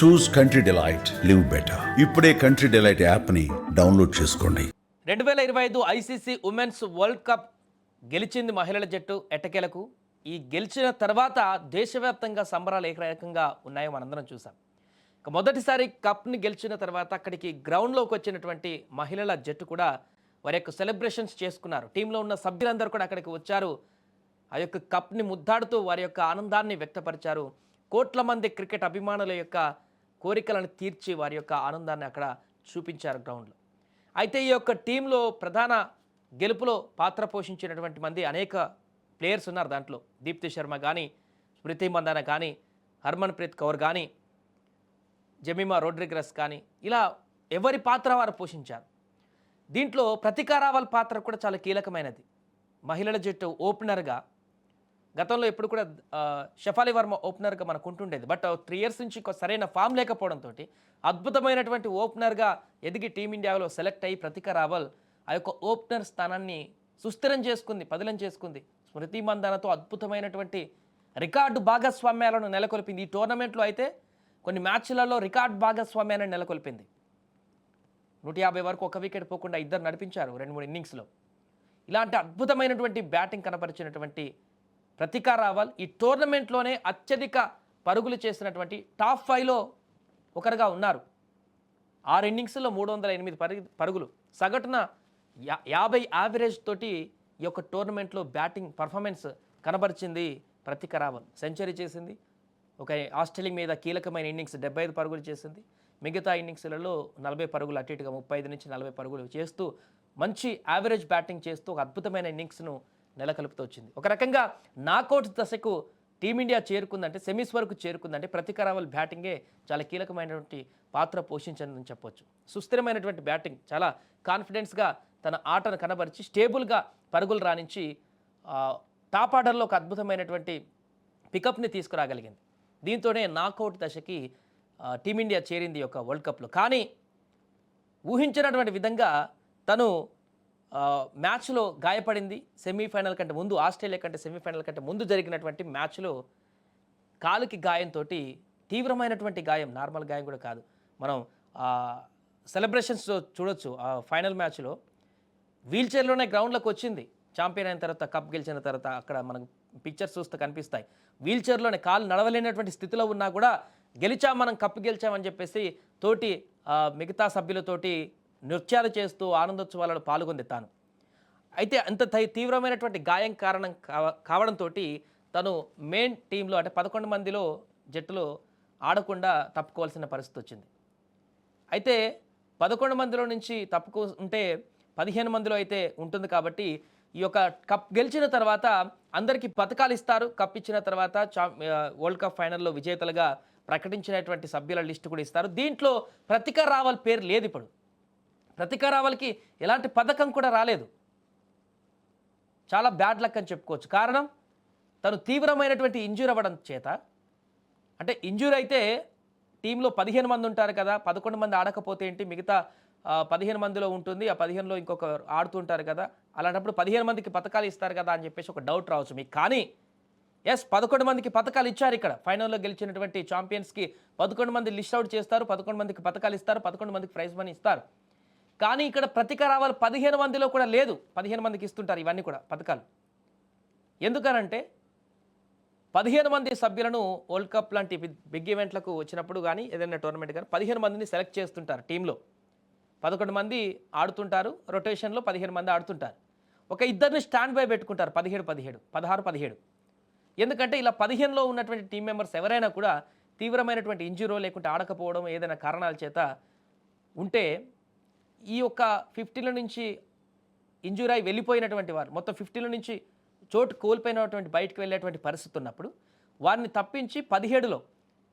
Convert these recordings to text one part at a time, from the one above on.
Choose Country Delight live better ఇప్పుడే country delight యాప్ని download చేసుకోండి. రెండు వేల ఇరవై ఐదు ఐసీసీ ఉమెన్స్ వరల్డ్ కప్ గెలిచింది మహిళల జట్టు ఎట్టకేలకు. ఈ గెలిచిన తర్వాత దేశవ్యాప్తంగా సంబరాలు ఏ రకంగా ఉన్నాయో మనందరం చూసాం. ఇక మొదటిసారి కప్ని గెలిచిన తర్వాత అక్కడికి గ్రౌండ్లోకి వచ్చినటువంటి మహిళల జట్టు కూడా వారి యొక్క సెలబ్రేషన్స్ చేసుకున్నారు. టీంలో ఉన్న సభ్యులందరూ కూడా అక్కడికి వచ్చారు. ఆ యొక్క కప్ని ముద్దాడుతూ వారి యొక్క ఆనందాన్ని వ్యక్తపరిచారు. కోట్ల మంది క్రికెట్ అభిమానుల యొక్క కోరికలను తీర్చి వారి యొక్క ఆనందాన్ని అక్కడ చూపించారు గ్రౌండ్లో. అయితే ఈ యొక్క టీంలో ప్రధాన గెలుపులో పాత్ర పోషించినటువంటి మంది అనేక ప్లేయర్స్ ఉన్నారు దాంట్లో. దీప్తి శర్మ కానీ స్మృతి మందాన కానీ హర్మన్ ప్రీత్ కౌర్ కానీ జమీమా రోడ్రిగ్రస్ కానీ ఇలా ఎవరి పాత్ర వారు పోషించారు? దీంట్లో ప్రతికారావల్ పాత్ర కూడా చాలా కీలకమైనది. మహిళల జట్టు ఓపెనర్గా గతంలో ఎప్పుడు కూడా షఫాలి వర్మ ఓపెనర్గా మనకు ఉంటుండేది బట్ త్రీ ఇయర్స్ నుంచి సరైన ఫామ్ లేకపోవడంతో అద్భుతమైనటువంటి ఓపెనర్గా ఎదిగి టీమిండియాలో సెలెక్ట్ అయ్యి ప్రతిక రావల్ ఆ యొక్క ఓపెనర్ స్థానాన్ని సుస్థిరం చేసుకుంది పదిలం చేసుకుంది. స్మృతి మందనతో అద్భుతమైనటువంటి రికార్డు భాగస్వామ్యాలను నెలకొల్పింది. ఈ టోర్నమెంట్లో అయితే కొన్ని మ్యాచ్లలో రికార్డ్ భాగస్వామ్యాన్ని నెలకొల్పింది. నూట యాభై వరకు ఒక వికెట్ పోకుండా ఇద్దరు నడిపించారు రెండు మూడు ఇన్నింగ్స్లో. ఇలాంటి అద్భుతమైనటువంటి బ్యాటింగ్ కనపరిచినటువంటి ప్రతికా రావాల్ ఈ టోర్నమెంట్లోనే అత్యధిక పరుగులు చేసినటువంటి టాప్ ఫైవ్లో ఒకరుగా ఉన్నారు. ఆరు ఇన్నింగ్స్లో మూడు వందల ఎనిమిది పరుగు పరుగులు. సగటున యా యాభై యావరేజ్ తోటి ఈ యొక్క టోర్నమెంట్లో బ్యాటింగ్ పర్ఫార్మెన్స్ కనబరిచింది ప్రతిక రావల్. సెంచరీ చేసింది. ఒక ఆస్ట్రేలియా మీద కీలకమైన ఇన్నింగ్స్ డెబ్బై ఐదు పరుగులు చేసింది. మిగతా ఇన్నింగ్స్లలో నలభై పరుగులు అటు ఇటుగా ముప్పై ఐదు నుంచి నలభై పరుగులు చేస్తూ మంచి యావరేజ్ బ్యాటింగ్ చేస్తూ ఒక అద్భుతమైన ఇన్నింగ్స్ను నెలకొల్పుతూ వచ్చింది. ఒక రకంగా నాకౌట్ దశకు టీమిండియా చేరుకుందంటే సెమీస్ వరకు చేరుకుందంటే ప్రతిక రావల్ బ్యాటింగే చాలా కీలకమైనటువంటి పాత్ర పోషించిందని చెప్పొచ్చు. సుస్థిరమైనటువంటి బ్యాటింగ్ చాలా కాన్ఫిడెన్స్గా తన ఆటను కనబరిచి స్టేబుల్గా పరుగులు రాణించి టాప్ ఆర్డర్లో ఒక అద్భుతమైనటువంటి పికప్ని తీసుకురాగలిగింది. దీంతోనే నాకౌట్ దశకి టీమిండియా చేరింది యొక్క వరల్డ్ కప్లో. కానీ ఊహించినటువంటి విధంగా తను మ్యాచ్లో గాయపడింది. సెమీఫైనల్ కంటే ముందు ఆస్ట్రేలియా కంటే సెమీఫైనల్ కంటే ముందు జరిగినటువంటి మ్యాచ్లో కాలుకి గాయంతో తీవ్రమైనటువంటి గాయం నార్మల్ గాయం కూడా కాదు. మనం సెలబ్రేషన్స్ చూడొచ్చు ఆ ఫైనల్ మ్యాచ్లో. వీల్చైర్లోనే గ్రౌండ్లోకి వచ్చింది. ఛాంపియన్ అయిన తర్వాత కప్ గెలిచిన తర్వాత అక్కడ మనకు పిక్చర్స్ చూస్తే కనిపిస్తాయి. వీల్చైర్లోనే కాలు నడవలేనటువంటి స్థితిలో ఉన్నా కూడా గెలిచాం మనం కప్పు గెలిచామని చెప్పేసి తోటి మిగతా సభ్యులతోటి నృత్యాలు చేస్తూ ఆనందోత్సవాలలో పాల్గొంది తాను అయితే అంత తై- తీవ్రమైనటువంటి గాయం కారణం కావ కావడంతో తను మెయిన్ టీంలో అంటే పదకొండు మందిలో జట్టులో ఆడకుండా తప్పుకోవాల్సిన పరిస్థితి వచ్చింది. అయితే పదకొండు మందిలో నుంచి తప్పుకు ఉంటే పదిహేను మందిలో అయితే ఉంటుంది కాబట్టి ఈ యొక్క కప్ గెలిచిన తర్వాత అందరికీ పథకాలు ఇస్తారు. కప్ ఇచ్చిన తర్వాత చా వరల్డ్ కప్ ఫైనల్లో విజేతలుగా ప్రకటించినటువంటి సభ్యుల లిస్టు కూడా ఇస్తారు. దీంట్లో ప్రతిక రావాల్ పేరు లేదు ఇప్పుడు. ప్రతికా రావల్కి ఎలాంటి పథకం కూడా రాలేదు. చాలా బ్యాడ్ లక్ అని చెప్పుకోవచ్చు. కారణం తను తీవ్రమైనటువంటి ఇంజూర్ అవ్వడం చేత. అంటే ఇంజూర్ అయితే టీంలో పదిహేను మంది ఉంటారు కదా పదకొండు మంది ఆడకపోతే ఏంటి మిగతా పదిహేను మందిలో ఉంటుంది ఆ పదిహేనులో ఇంకొక ఆడుతుంటారు కదా అలాంటప్పుడు పదిహేను మందికి పథకాలు ఇస్తారు కదా అని చెప్పేసి ఒక డౌట్ రావచ్చు మీకు. కానీ ఎస్ పదకొండు మందికి పథకాలు ఇచ్చారు ఇక్కడ. ఫైనల్లో గెలిచినటువంటి ఛాంపియన్స్కి పదకొండు మంది లిస్ట్ అవుట్ చేస్తారు పదకొండు మందికి పథకాలు ఇస్తారు పదకొండు మందికి ప్రైజ్ మనీ ఇస్తారు. కానీ ఇక్కడ ప్రతిక రావాలి పదిహేను మందిలో కూడా లేదు. పదిహేను మందికి ఇస్తుంటారు ఇవన్నీ కూడా పథకాలు. ఎందుకనంటే పదిహేను మంది సభ్యులను వరల్డ్ కప్ లాంటి బిగ్- ఈవెంట్లకు వచ్చినప్పుడు కానీ ఏదైనా టోర్నమెంట్ కానీ పదిహేను మందిని సెలెక్ట్ చేస్తుంటారు టీంలో. పదకొండు మంది ఆడుతుంటారు రొటేషన్లో పదిహేను మంది ఆడుతుంటారు. ఒక ఇద్దరిని స్టాండ్ బై పెట్టుకుంటారు పదిహేడు పదిహేడు పదహారు పదిహేడు. ఎందుకంటే ఇలా పదిహేనులో ఉన్నటువంటి టీం మెంబర్స్ ఎవరైనా కూడా తీవ్రమైనటువంటి ఇంజురో లేకుంటే ఆడకపోవడం ఏదైనా కారణాల చేత ఉంటే ఈ యొక్క ఫిఫ్టీల నుంచి ఇంజూర్ అయి వెళ్ళిపోయినటువంటి వారు మొత్తం ఫిఫ్టీల నుంచి చోటు కోల్పోయినటువంటి బయటకు వెళ్ళేటువంటి పరిస్థితి ఉన్నప్పుడు వారిని తప్పించి పదిహేడులో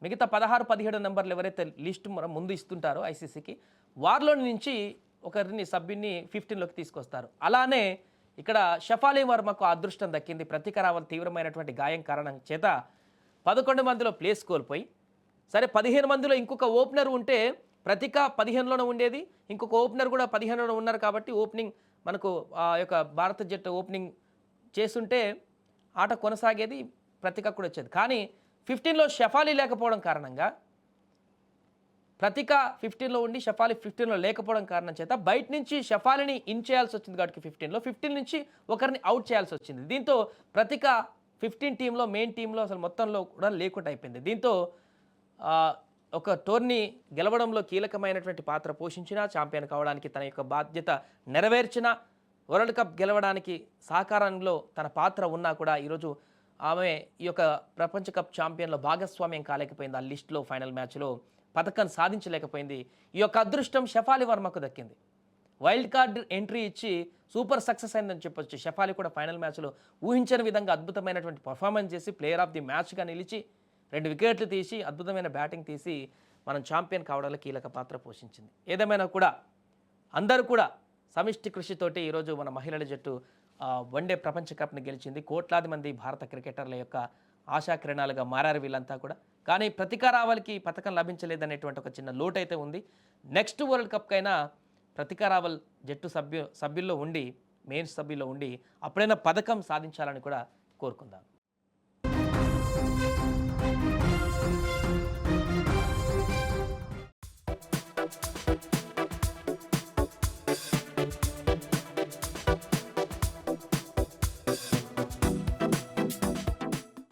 మిగతా పదహారు పదిహేడు నెంబర్లు ఎవరైతే లిస్ట్ మనం ముందు ఇస్తుంటారో ఐసీసీకి వారిలో నుంచి ఒకరిని సభ్యుని ఫిఫ్టీన్లోకి తీసుకొస్తారు. అలానే ఇక్కడ షఫాలి వర్మకు అదృష్టం దక్కింది. ప్రతిక రావల్ తీవ్రమైనటువంటి గాయం కారణం చేత పదకొండు మందిలో ప్లేస్ కోల్పోయి సరే పదిహేను మందిలో ఇంకొక ఓపెనర్ ఉంటే ప్రతిక పదిహేనులోనే ఉండేది. ఇంకొక ఓపెనర్ కూడా పదిహేనులో ఉన్నారు కాబట్టి ఓపెనింగ్ మనకు ఆ యొక్క భారత జట్టు ఓపెనింగ్ చేస్తుంటే ఆట కొనసాగేది ప్రతిక కూడా వచ్చేది. కానీ ఫిఫ్టీన్లో షఫాలి లేకపోవడం కారణంగా ప్రతిక ఫిఫ్టీన్లో ఉండి షఫాలి ఫిఫ్టీన్లో లేకపోవడం కారణం చేత బయట నుంచి షఫాలిని ఇన్ చేయాల్సి వచ్చింది కాబట్టి ఫిఫ్టీన్లో ఫిఫ్టీన్ నుంచి ఒకరిని అవుట్ చేయాల్సి వచ్చింది. దీంతో ప్రతిక ఫిఫ్టీన్ టీంలో మెయిన్ టీంలో అసలు మొత్తంలో కూడా లేకుండా అయిపోయింది. దీంతో ఒక టోర్నీ గెలవడంలో కీలకమైనటువంటి పాత్ర పోషించిన ఛాంపియన్ కావడానికి తన యొక్క బాధ్యత నెరవేర్చిన వరల్డ్ కప్ గెలవడానికి సహకారంలో తన పాత్ర ఉన్నా కూడా ఈరోజు ఆమె ఈ యొక్క ప్రపంచ కప్ ఛాంపియన్లో భాగస్వామ్యం కాలేకపోయింది. ఆ లిస్టులో ఫైనల్ మ్యాచ్లో పథకం సాధించలేకపోయింది. ఈ యొక్క అదృష్టం షఫాలి వర్మకు దక్కింది. వైల్డ్ కార్డ్ ఎంట్రీ ఇచ్చి సూపర్ సక్సెస్ అయిందని చెప్పొచ్చు. షఫాలి కూడా ఫైనల్ మ్యాచ్లో ఊహించని విధంగా అద్భుతమైనటువంటి పర్ఫార్మెన్స్ చేసి ప్లేయర్ ఆఫ్ ది మ్యాచ్గా నిలిచి రెండు వికెట్లు తీసి అద్భుతమైన బ్యాటింగ్ తీసి మనం ఛాంపియన్ కావడంలో కీలక పాత్ర పోషించింది. ఏదేమైనా కూడా అందరూ కూడా సమిష్టి కృషితోటి ఈరోజు మన మహిళల జట్టు వన్డే ప్రపంచ కప్ని గెలిచింది. కోట్లాది మంది భారత క్రికెటర్ల యొక్క ఆశాకిరణాలుగా మారారు వీళ్ళంతా కూడా. కానీ ప్రతికారావల్కి పథకం లభించలేదనేటువంటి ఒక చిన్న లోటు అయితే ఉంది. నెక్స్ట్ వరల్డ్ కప్కైనా ప్రతికారావల్ జట్టు సభ్యు సభ్యుల్లో ఉండి మెయిన్ సభ్యుల్లో ఉండి అప్పుడైనా పథకం సాధించాలని కూడా కోరుకుందాం. Thank you.